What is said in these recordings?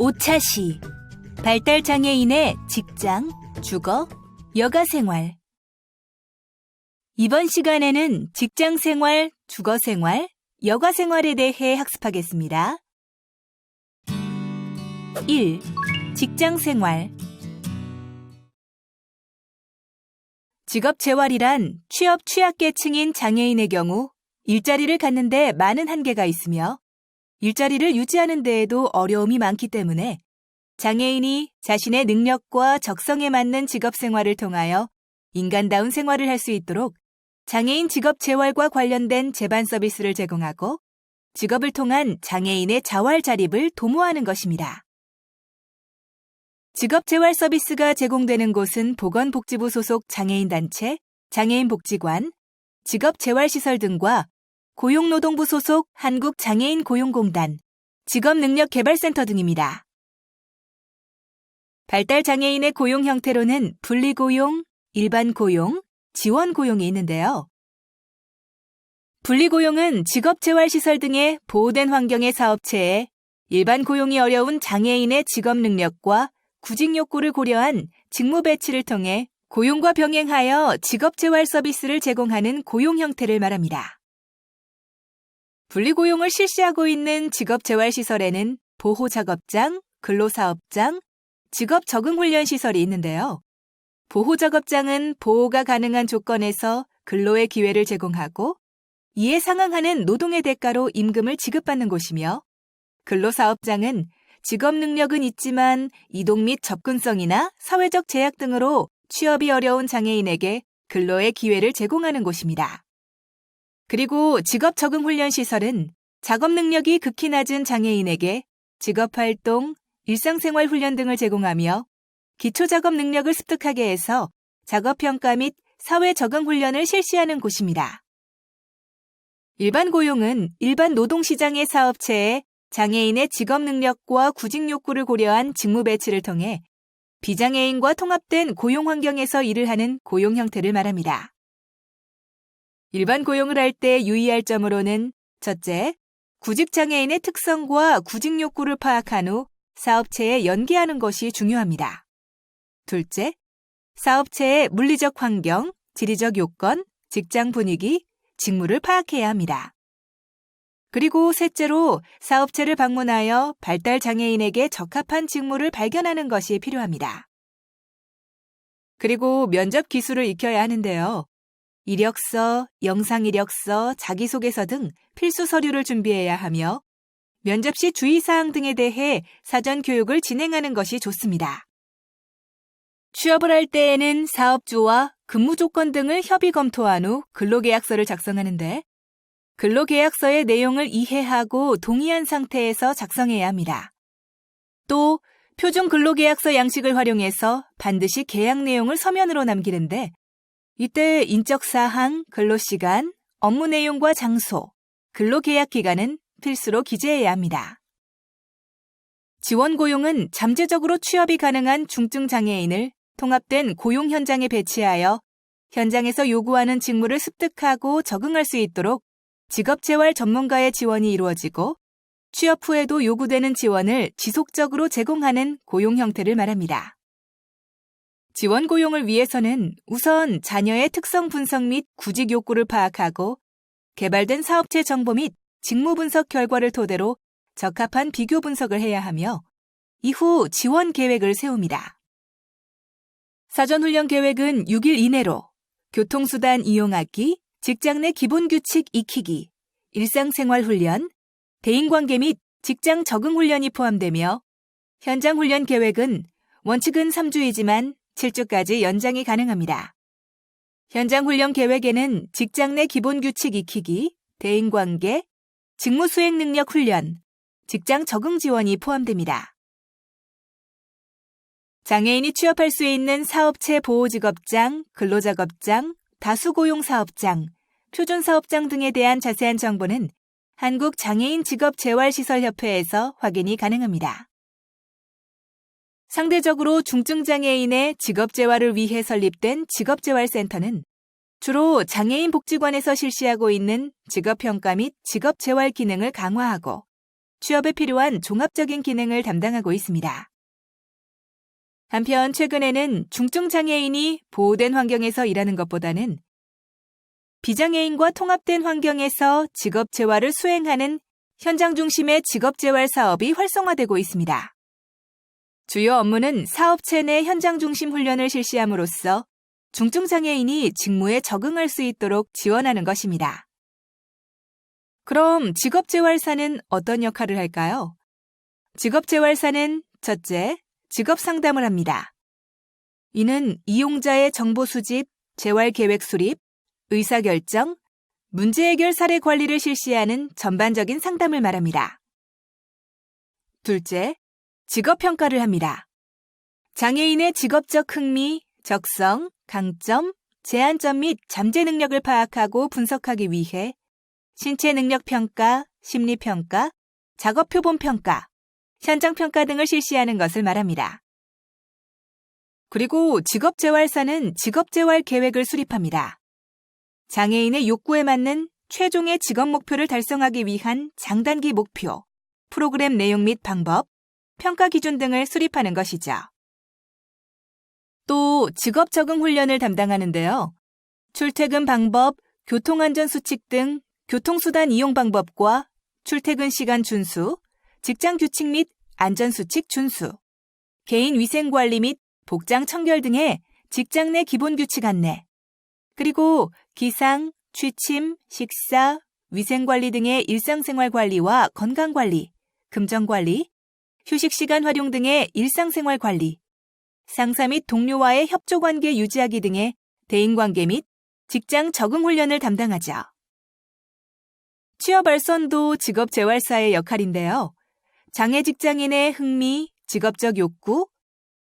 오차시 발달 장애인의 직장, 주거, 여가 생활 이번 시간에는 직장 생활, 주거 생활, 여가 생활에 대해 학습하겠습니다. 1. 직장 생활 직업 재활이란 취업 취약계층인 장애인의 경우 일자리를 갖는데 많은 한계가 있으며 일자리를 유지하는 데에도 어려움이 많기 때문에 장애인이 자신의 능력과 적성에 맞는 직업 생활을 통하여 인간다운 생활을 할 수 있도록 장애인 직업 재활과 관련된 재반 서비스를 제공하고 직업을 통한 장애인의 자활 자립을 도모하는 것입니다. 직업 재활 서비스가 제공되는 곳은 보건복지부 소속 장애인 단체, 장애인 복지관, 직업 재활 시설 등과 고용노동부 소속 한국장애인 고용공단, 직업능력개발센터 등입니다. 발달 장애인의 고용 형태로는 분리고용, 일반 고용, 지원 고용이 있는데요. 분리고용은 직업재활시설 등의 보호된 환경의 사업체에 일반 고용이 어려운 장애인의 직업 능력과 구직 욕구를 고려한 직무 배치를 통해 고용과 병행하여 직업재활 서비스를 제공하는 고용 형태를 말합니다. 분리고용을 실시하고 있는 직업재활시설에는 보호작업장, 근로사업장, 직업적응훈련시설이 있는데요. 보호작업장은 보호가 가능한 조건에서 근로의 기회를 제공하고 이에 상응하는 노동의 대가로 임금을 지급받는 곳이며 근로사업장은 직업 능력은 있지만 이동 및 접근성이나 사회적 제약 등으로 취업이 어려운 장애인에게 근로의 기회를 제공하는 곳입니다. 그리고 직업 적응 훈련 시설은 작업 능력이 극히 낮은 장애인에게 직업 활동, 일상생활 훈련 등을 제공하며 기초 작업 능력을 습득하게 해서 작업 평가 및 사회 적응 훈련을 실시하는 곳입니다. 일반 고용은 일반 노동시장의 사업체에 장애인의 직업 능력과 구직 욕구를 고려한 직무 배치를 통해 비장애인과 통합된 고용 환경에서 일을 하는 고용 형태를 말합니다. 일반 고용을 할 때 유의할 점으로는 첫째, 구직장애인의 특성과 구직 욕구를 파악한 후 사업체에 연계하는 것이 중요합니다. 둘째, 사업체의 물리적 환경, 지리적 요건, 직장 분위기, 직무를 파악해야 합니다. 그리고 셋째로 사업체를 방문하여 발달 장애인에게 적합한 직무를 발견하는 것이 필요합니다. 그리고 면접 기술을 익혀야 하는데요. 이력서, 영상 이력서, 자기소개서 등 필수 서류를 준비해야 하며 면접 시 주의사항 등에 대해 사전 교육을 진행하는 것이 좋습니다. 취업을 할 때에는 사업주와 근무 조건 등을 협의 검토한 후 근로계약서를 작성하는데 근로계약서의 내용을 이해하고 동의한 상태에서 작성해야 합니다. 또 표준 근로계약서 양식을 활용해서 반드시 계약 내용을 서면으로 남기는데 이때 인적 사항, 근로 시간, 업무 내용과 장소, 근로 계약 기간은 필수로 기재해야 합니다. 지원 고용은 잠재적으로 취업이 가능한 중증 장애인을 통합된 고용 현장에 배치하여 현장에서 요구하는 직무를 습득하고 적응할 수 있도록 직업재활 전문가의 지원이 이루어지고 취업 후에도 요구되는 지원을 지속적으로 제공하는 고용 형태를 말합니다. 지원 고용을 위해서는 우선 자녀의 특성 분석 및 구직 욕구를 파악하고 개발된 사업체 정보 및 직무 분석 결과를 토대로 적합한 비교 분석을 해야 하며 이후 지원 계획을 세웁니다. 사전 훈련 계획은 6일 이내로 교통수단 이용하기, 직장 내 기본 규칙 익히기, 일상생활 훈련, 대인관계 및 직장 적응 훈련이 포함되며 현장 훈련 계획은 원칙은 3주이지만 7주까지 연장이 가능합니다. 현장 훈련 계획에는 직장 내 기본 규칙 익히기, 대인 관계, 직무 수행 능력 훈련, 직장 적응 지원이 포함됩니다. 장애인이 취업할 수 있는 사업체 보호직업장, 근로작업장, 다수고용사업장, 표준사업장 등에 대한 자세한 정보는 한국장애인 직업재활시설협회에서 확인이 가능합니다. 상대적으로 중증장애인의 직업재활을 위해 설립된 직업재활센터는 주로 장애인 복지관에서 실시하고 있는 직업평가 및 직업재활 기능을 강화하고 취업에 필요한 종합적인 기능을 담당하고 있습니다. 한편 최근에는 중증 장애인이 보호된 환경에서 일하는 것보다는 비장애인과 통합된 환경에서 직업 재활을 수행하는 현장 중심의 직업 재활 사업이 활성화되고 있습니다. 주요 업무는 사업체 내 현장 중심 훈련을 실시함으로써 중증 장애인이 직무에 적응할 수 있도록 지원하는 것입니다. 그럼 직업재활사는 어떤 역할을 할까요? 직업재활사는 첫째, 직업 상담을 합니다. 이는 이용자의 정보 수집, 재활 계획 수립, 의사 결정, 문제 해결 사례 관리를 실시하는 전반적인 상담을 말합니다. 둘째, 직업 평가를 합니다. 장애인의 직업적 흥미, 적성, 강점, 제한점 및 잠재 능력을 파악하고 분석하기 위해 신체 능력 평가, 심리 평가, 작업 표본 평가, 현장 평가 등을 실시하는 것을 말합니다. 그리고 직업재활사는 직업재활 계획을 수립합니다. 장애인의 욕구에 맞는 최종의 직업 목표를 달성하기 위한 장단기 목표, 프로그램 내용 및 방법, 평가 기준 등을 수립하는 것이죠. 또 직업 적응 훈련을 담당하는데요. 출퇴근 방법, 교통안전 수칙 등 교통수단 이용 방법과 출퇴근 시간 준수, 직장 규칙 및 안전수칙 준수, 개인 위생 관리 및 복장 청결 등의 직장 내 기본 규칙 안내, 그리고 기상, 취침, 식사, 위생 관리 등의 일상생활 관리와 건강 관리, 금전 관리, 휴식 시간 활용 등의 일상생활 관리, 상사 및 동료와의 협조 관계 유지하기 등의 대인 관계 및 직장 적응 훈련을 담당하죠. 취업 발선도 직업 재활사의 역할인데요. 장애 직장인의 흥미, 직업적 욕구,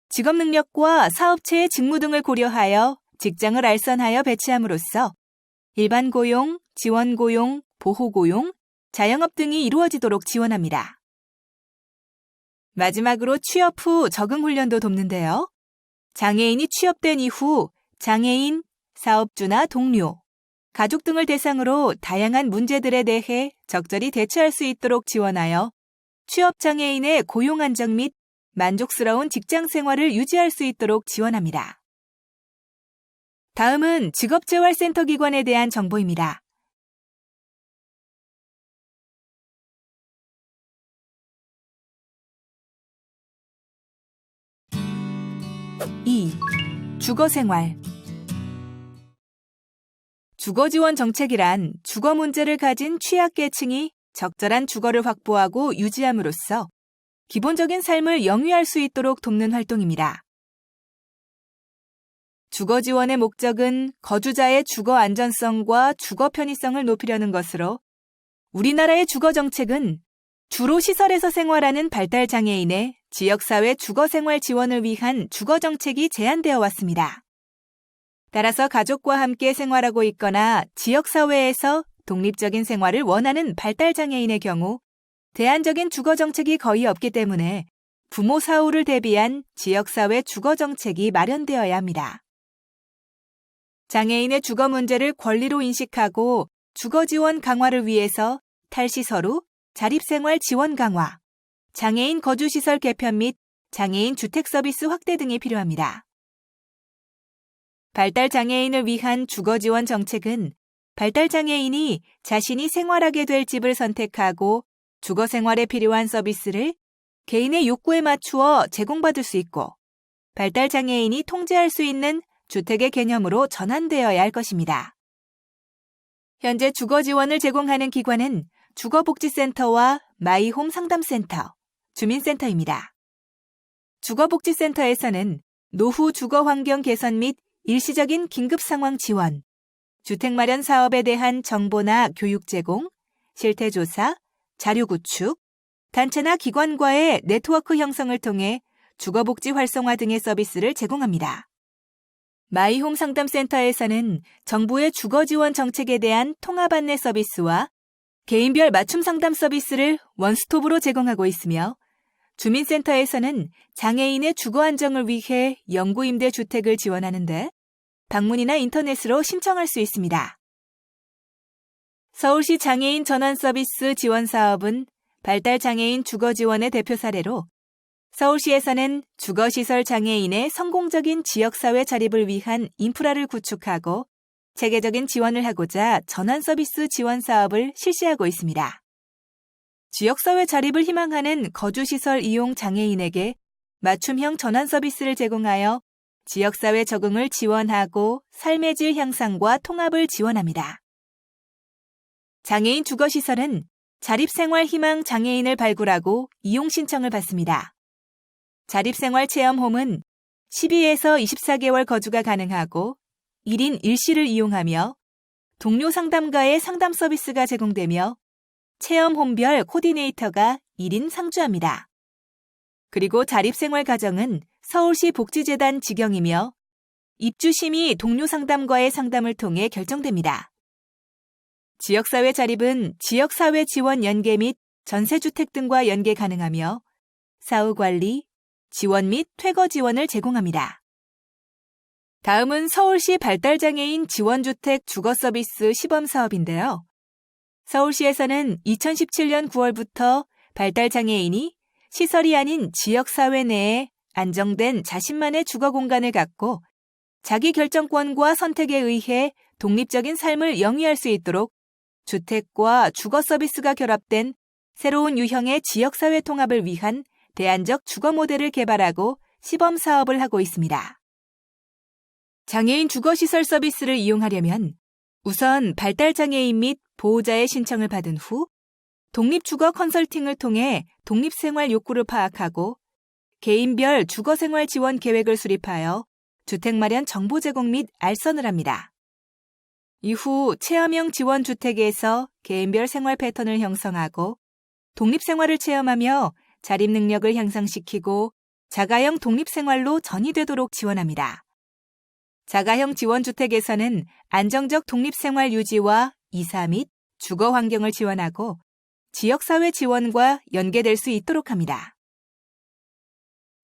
직업 능력과 사업체의 직무 등을 고려하여 직장을 알선하여 배치함으로써 일반 고용, 지원 고용, 보호 고용, 자영업 등이 이루어지도록 지원합니다. 마지막으로 취업 후 적응 훈련도 돕는데요. 장애인이 취업된 이후 장애인, 사업주나 동료, 가족 등을 대상으로 다양한 문제들에 대해 적절히 대처할 수 있도록 지원하여 취업 장애인의 고용 안정 및 만족스러운 직장 생활을 유지할 수 있도록 지원합니다. 다음은 직업재활센터 기관에 대한 정보입니다. 이 주거생활 주거지원 정책이란 주거 문제를 가진 취약계층이 적절한 주거를 확보하고 유지함으로써 기본적인 삶을 영위할 수 있도록 돕는 활동입니다. 주거 지원의 목적은 거주자의 주거 안전성과 주거 편의성을 높이려는 것으로 우리나라의 주거 정책은 주로 시설에서 생활하는 발달 장애인의 지역사회 주거생활 지원을 위한 주거 정책이 제한되어 왔습니다. 따라서 가족과 함께 생활하고 있거나 지역사회에서 독립적인 생활을 원하는 발달 장애인의 경우 대안적인 주거 정책이 거의 없기 때문에 부모 사후를 대비한 지역사회 주거 정책이 마련되어야 합니다. 장애인의 주거 문제를 권리로 인식하고 주거 지원 강화를 위해서 탈시설후 자립생활 지원 강화, 장애인 거주시설 개편 및 장애인 주택 서비스 확대 등이 필요합니다. 발달 장애인을 위한 주거 지원 정책은 발달 장애인이 자신이 생활하게 될 집을 선택하고 주거 생활에 필요한 서비스를 개인의 욕구에 맞추어 제공받을 수 있고 발달 장애인이 통제할 수 있는 주택의 개념으로 전환되어야 할 것입니다. 현재 주거 지원을 제공하는 기관은 주거복지센터와 마이홈 상담센터, 주민센터입니다. 주거복지센터에서는 노후 주거 환경 개선 및 일시적인 긴급 상황 지원, 주택 마련 사업에 대한 정보나 교육 제공, 실태 조사, 자료 구축, 단체나 기관과의 네트워크 형성을 통해 주거복지 활성화 등의 서비스를 제공합니다. 마이홈 상담센터에서는 정부의 주거 지원 정책에 대한 통합 안내 서비스와 개인별 맞춤 상담 서비스를 원스톱으로 제공하고 있으며 주민센터에서는 장애인의 주거 안정을 위해 영구임대 주택을 지원하는데 방문이나 인터넷으로 신청할 수 있습니다. 서울시 장애인 전환 서비스 지원 사업은 발달 장애인 주거 지원의 대표 사례로 서울시에서는 주거시설 장애인의 성공적인 지역사회 자립을 위한 인프라를 구축하고 체계적인 지원을 하고자 전환 서비스 지원 사업을 실시하고 있습니다. 지역사회 자립을 희망하는 거주시설 이용 장애인에게 맞춤형 전환 서비스를 제공하여 지역사회 적응을 지원하고 삶의 질 향상과 통합을 지원합니다. 장애인 주거시설은 자립생활 희망 장애인을 발굴하고 이용 신청을 받습니다. 자립생활 체험홈은 12에서 24개월 거주가 가능하고 1인 1실을 이용하며 동료 상담가의 상담 서비스가 제공되며 체험홈별 코디네이터가 1인 상주합니다. 그리고 자립생활 가정은 서울시 복지재단 직영이며 입주심이 동료 상담과의 상담을 통해 결정됩니다. 지역사회 자립은 지역사회 지원 연계 및 전세주택 등과 연계 가능하며 사후 관리, 지원 및 퇴거 지원을 제공합니다. 다음은 서울시 발달장애인 지원주택 주거서비스 시범 사업인데요. 서울시에서는 2017년 9월부터 발달장애인이 시설이 아닌 지역사회 내에 안정된 자신만의 주거 공간을 갖고 자기 결정권과 선택에 의해 독립적인 삶을 영위할 수 있도록 주택과 주거 서비스가 결합된 새로운 유형의 지역사회 통합을 위한 대안적 주거 모델을 개발하고 시범 사업을 하고 있습니다. 장애인 주거시설 서비스를 이용하려면 우선 발달장애인 및 보호자의 신청을 받은 후 독립주거 컨설팅을 통해 독립생활 욕구를 파악하고 개인별 주거생활 지원 계획을 수립하여 주택 마련 정보 제공 및 알선을 합니다. 이후 체험형 지원 주택에서 개인별 생활 패턴을 형성하고 독립생활을 체험하며 자립 능력을 향상시키고 자가형 독립생활로 전이되도록 지원합니다. 자가형 지원주택에서는 안정적 독립생활 유지와 이사 및 주거 환경을 지원하고 지역사회 지원과 연계될 수 있도록 합니다.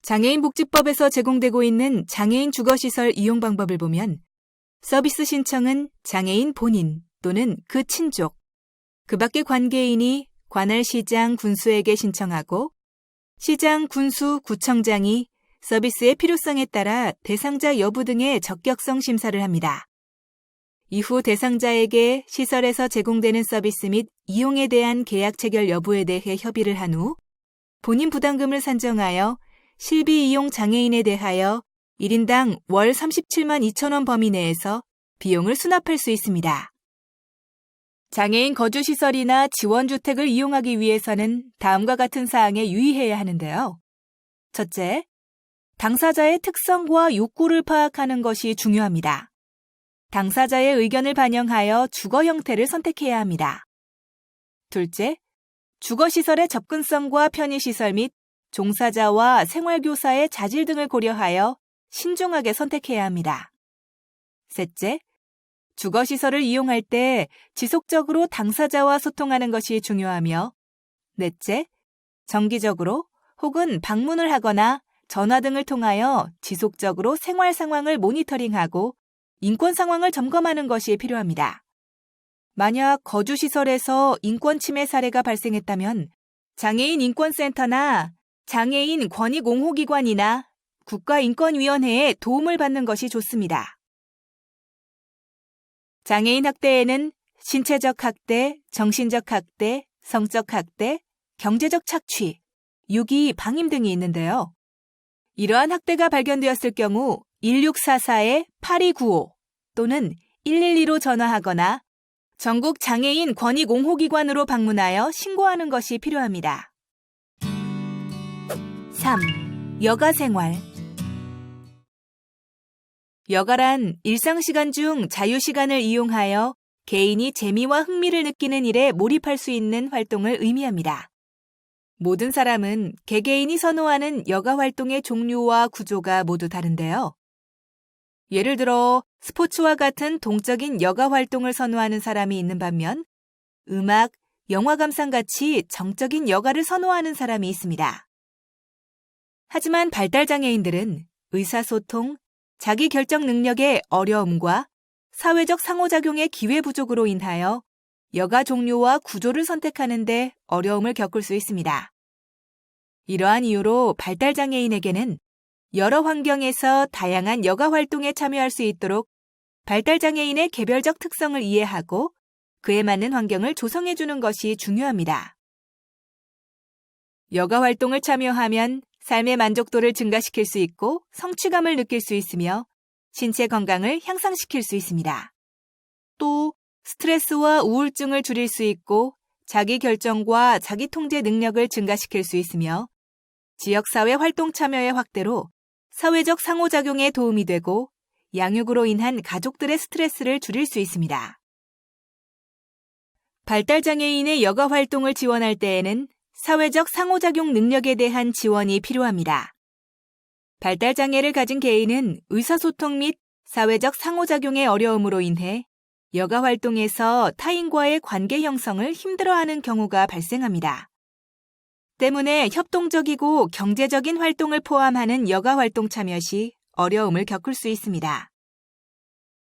장애인복지법에서 제공되고 있는 장애인 주거시설 이용 방법을 보면 서비스 신청은 장애인 본인 또는 그 친족, 그 밖의 관계인이 관할 시장 군수에게 신청하고 시장 군수 구청장이 서비스의 필요성에 따라 대상자 여부 등의 적격성 심사를 합니다. 이후 대상자에게 시설에서 제공되는 서비스 및 이용에 대한 계약 체결 여부에 대해 협의를 한 후 본인 부담금을 산정하여 실비 이용 장애인에 대하여 1인당 월 37만 2천 원 범위 내에서 비용을 수납할 수 있습니다. 장애인 거주시설이나 지원주택을 이용하기 위해서는 다음과 같은 사항에 유의해야 하는데요. 첫째, 당사자의 특성과 욕구를 파악하는 것이 중요합니다. 당사자의 의견을 반영하여 주거 형태를 선택해야 합니다. 둘째, 주거시설의 접근성과 편의시설 및 종사자와 생활교사의 자질 등을 고려하여 신중하게 선택해야 합니다. 셋째, 주거시설을 이용할 때 지속적으로 당사자와 소통하는 것이 중요하며, 넷째, 정기적으로 혹은 방문을 하거나 전화 등을 통하여 지속적으로 생활 상황을 모니터링하고 인권 상황을 점검하는 것이 필요합니다. 만약 거주시설에서 인권 침해 사례가 발생했다면 장애인 인권센터나 장애인 권익옹호기관이나 국가인권위원회에 도움을 받는 것이 좋습니다. 장애인 학대에는 신체적 학대, 정신적 학대, 성적 학대, 경제적 착취, 유기, 방임 등이 있는데요. 이러한 학대가 발견되었을 경우 1644-8295 또는 112로 전화하거나 전국 장애인 권익 옹호기관으로 방문하여 신고하는 것이 필요합니다. 3. 여가 생활 여가란 일상시간 중 자유시간을 이용하여 개인이 재미와 흥미를 느끼는 일에 몰입할 수 있는 활동을 의미합니다. 모든 사람은 개개인이 선호하는 여가 활동의 종류와 구조가 모두 다른데요. 예를 들어 스포츠와 같은 동적인 여가 활동을 선호하는 사람이 있는 반면 음악, 영화 감상 같이 정적인 여가를 선호하는 사람이 있습니다. 하지만 발달장애인들은 의사소통, 자기 결정 능력의 어려움과 사회적 상호작용의 기회 부족으로 인하여 여가 종류와 구조를 선택하는데 어려움을 겪을 수 있습니다. 이러한 이유로 발달장애인에게는 여러 환경에서 다양한 여가 활동에 참여할 수 있도록 발달장애인의 개별적 특성을 이해하고 그에 맞는 환경을 조성해주는 것이 중요합니다. 여가 활동을 참여하면 삶의 만족도를 증가시킬 수 있고 성취감을 느낄 수 있으며 신체 건강을 향상시킬 수 있습니다. 또 스트레스와 우울증을 줄일 수 있고 자기 결정과 자기 통제 능력을 증가시킬 수 있으며 지역사회 활동 참여의 확대로 사회적 상호작용에 도움이 되고 양육으로 인한 가족들의 스트레스를 줄일 수 있습니다. 발달장애인의 여가 활동을 지원할 때에는 사회적 상호작용 능력에 대한 지원이 필요합니다. 발달장애를 가진 개인은 의사소통 및 사회적 상호작용의 어려움으로 인해 여가 활동에서 타인과의 관계 형성을 힘들어하는 경우가 발생합니다. 때문에 협동적이고 경제적인 활동을 포함하는 여가 활동 참여 시 어려움을 겪을 수 있습니다.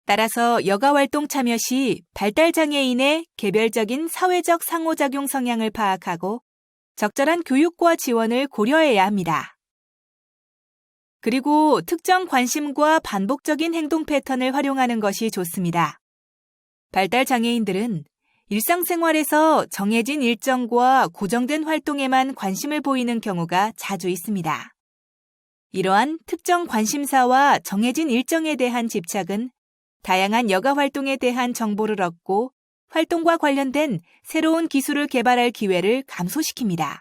따라서 여가 활동 참여 시 발달 장애인의 개별적인 사회적 상호작용 성향을 파악하고 적절한 교육과 지원을 고려해야 합니다. 그리고 특정 관심과 반복적인 행동 패턴을 활용하는 것이 좋습니다. 발달 장애인들은 일상생활에서 정해진 일정과 고정된 활동에만 관심을 보이는 경우가 자주 있습니다. 이러한 특정 관심사와 정해진 일정에 대한 집착은 다양한 여가 활동에 대한 정보를 얻고 활동과 관련된 새로운 기술을 개발할 기회를 감소시킵니다.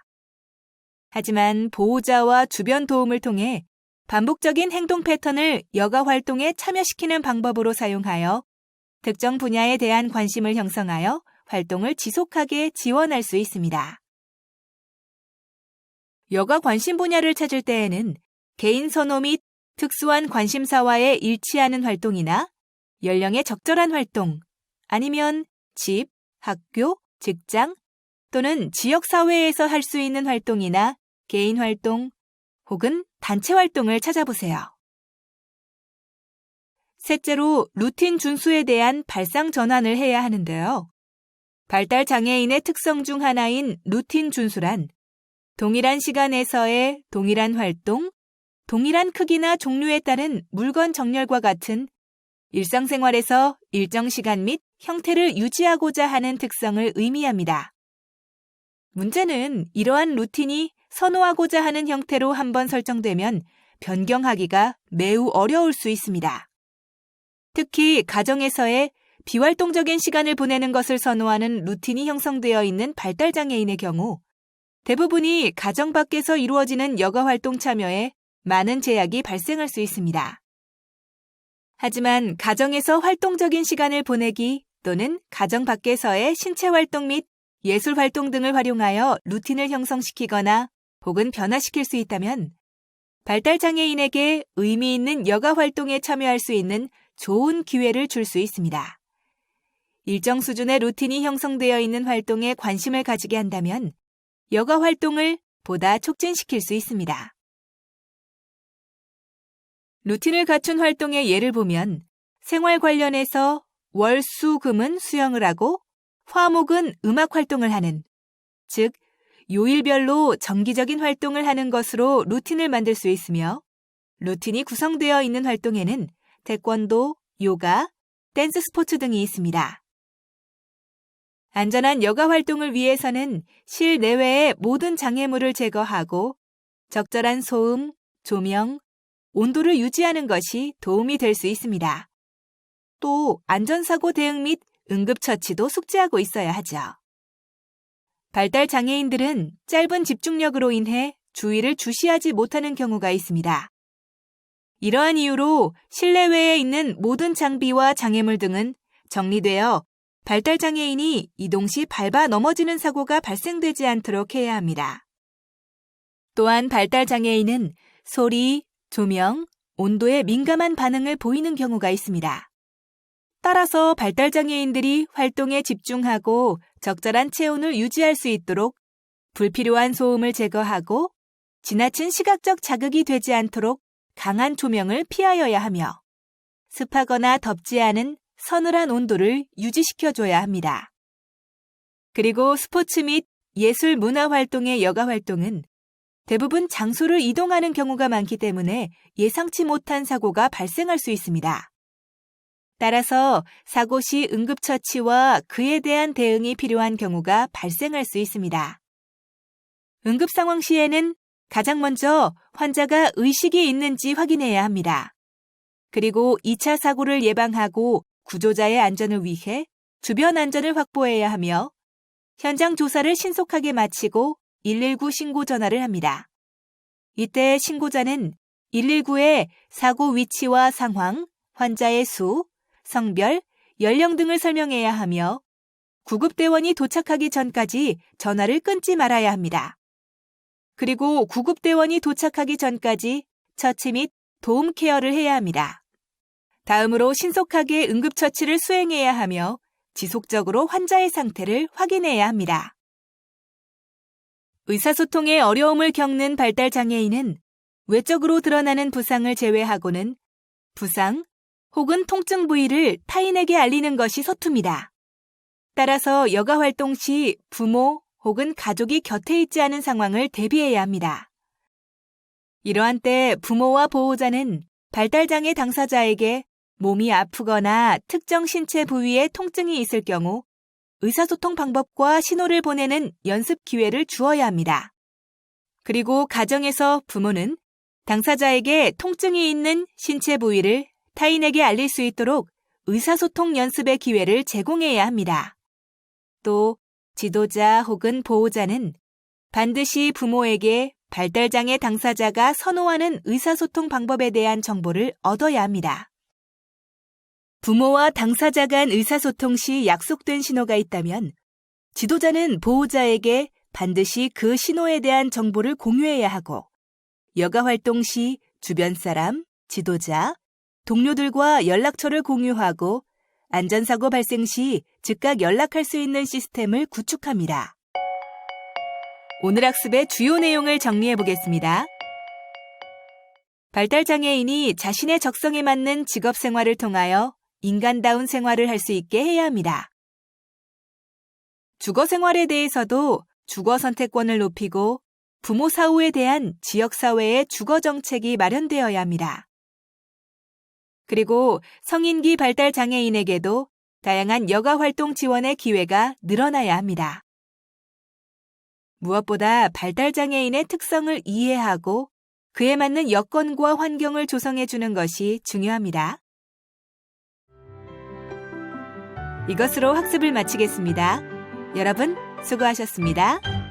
하지만 보호자와 주변 도움을 통해 반복적인 행동 패턴을 여가 활동에 참여시키는 방법으로 사용하여 특정 분야에 대한 관심을 형성하여 활동을 지속하게 지원할 수 있습니다. 여가 관심 분야를 찾을 때에는 개인 선호 및 특수한 관심사와의 일치하는 활동이나 연령에 적절한 활동, 아니면 집, 학교, 직장 또는 지역 사회에서 할 수 있는 활동이나 개인 활동 혹은 단체 활동을 찾아보세요. 셋째로 루틴 준수에 대한 발상 전환을 해야 하는데요. 발달 장애인의 특성 중 하나인 루틴 준수란 동일한 시간에서의 동일한 활동, 동일한 크기나 종류에 따른 물건 정렬과 같은 일상생활에서 일정 시간 및 형태를 유지하고자 하는 특성을 의미합니다. 문제는 이러한 루틴이 선호하고자 하는 형태로 한번 설정되면 변경하기가 매우 어려울 수 있습니다. 특히 가정에서의 비활동적인 시간을 보내는 것을 선호하는 루틴이 형성되어 있는 발달장애인의 경우 대부분이 가정 밖에서 이루어지는 여가 활동 참여에 많은 제약이 발생할 수 있습니다. 하지만 가정에서 활동적인 시간을 보내기 또는 가정 밖에서의 신체 활동 및 예술 활동 등을 활용하여 루틴을 형성시키거나 혹은 변화시킬 수 있다면 발달장애인에게 의미 있는 여가 활동에 참여할 수 있는 좋은 기회를 줄 수 있습니다. 일정 수준의 루틴이 형성되어 있는 활동에 관심을 가지게 한다면 여가 활동을 보다 촉진시킬 수 있습니다. 루틴을 갖춘 활동의 예를 보면 생활 관련해서 월, 수, 금은 수영을 하고 화목은 음악 활동을 하는, 즉, 요일별로 정기적인 활동을 하는 것으로 루틴을 만들 수 있으며 루틴이 구성되어 있는 활동에는 태권도, 요가, 댄스 스포츠 등이 있습니다. 안전한 여가 활동을 위해서는 실내외의 모든 장애물을 제거하고 적절한 소음, 조명, 온도를 유지하는 것이 도움이 될 수 있습니다. 또 안전사고 대응 및 응급처치도 숙지하고 있어야 하죠. 발달 장애인들은 짧은 집중력으로 인해 주의를 주시하지 못하는 경우가 있습니다. 이러한 이유로 실내외에 있는 모든 장비와 장애물 등은 정리되어 발달 장애인이 이동 시 밟아 넘어지는 사고가 발생되지 않도록 해야 합니다. 또한 발달 장애인은 소리, 조명, 온도에 민감한 반응을 보이는 경우가 있습니다. 따라서 발달장애인들이 활동에 집중하고 적절한 체온을 유지할 수 있도록 불필요한 소음을 제거하고 지나친 시각적 자극이 되지 않도록 강한 조명을 피하여야 하며 습하거나 덥지 않은 서늘한 온도를 유지시켜줘야 합니다. 그리고 스포츠 및 예술 문화 활동의 여가 활동은 대부분 장소를 이동하는 경우가 많기 때문에 예상치 못한 사고가 발생할 수 있습니다. 따라서 사고 시 응급처치와 그에 대한 대응이 필요한 경우가 발생할 수 있습니다. 응급 상황 시에는 가장 먼저 환자가 의식이 있는지 확인해야 합니다. 그리고 2차 사고를 예방하고 구조자의 안전을 위해 주변 안전을 확보해야 하며 현장 조사를 신속하게 마치고 119 신고 전화를 합니다. 이때 신고자는 119에 사고 위치와 상황, 환자의 수, 성별, 연령 등을 설명해야 하며 구급대원이 도착하기 전까지 전화를 끊지 말아야 합니다. 그리고 구급대원이 도착하기 전까지 처치 및 도움 케어를 해야 합니다. 다음으로 신속하게 응급처치를 수행해야 하며 지속적으로 환자의 상태를 확인해야 합니다. 의사소통에 어려움을 겪는 발달장애인은 외적으로 드러나는 부상을 제외하고는 부상 혹은 통증 부위를 타인에게 알리는 것이 서툽니다. 따라서 여가 활동 시 부모 혹은 가족이 곁에 있지 않은 상황을 대비해야 합니다. 이러한 때 부모와 보호자는 발달장애 당사자에게 몸이 아프거나 특정 신체 부위에 통증이 있을 경우 의사소통 방법과 신호를 보내는 연습 기회를 주어야 합니다. 그리고 가정에서 부모는 당사자에게 통증이 있는 신체 부위를 타인에게 알릴 수 있도록 의사소통 연습의 기회를 제공해야 합니다. 또 지도자 혹은 보호자는 반드시 부모에게 발달장애 당사자가 선호하는 의사소통 방법에 대한 정보를 얻어야 합니다. 부모와 당사자 간 의사소통 시 약속된 신호가 있다면 지도자는 보호자에게 반드시 그 신호에 대한 정보를 공유해야 하고 여가 활동 시 주변 사람, 지도자, 동료들과 연락처를 공유하고 안전사고 발생 시 즉각 연락할 수 있는 시스템을 구축합니다. 오늘 학습의 주요 내용을 정리해 보겠습니다. 발달장애인이 자신의 적성에 맞는 직업 생활을 통하여 인간다운 생활을 할 수 있게 해야 합니다. 주거 생활에 대해서도 주거 선택권을 높이고 부모 사후에 대한 지역사회의 주거 정책이 마련되어야 합니다. 그리고 성인기 발달 장애인에게도 다양한 여가 활동 지원의 기회가 늘어나야 합니다. 무엇보다 발달 장애인의 특성을 이해하고 그에 맞는 여건과 환경을 조성해 주는 것이 중요합니다. 이것으로 학습을 마치겠습니다. 여러분, 수고하셨습니다.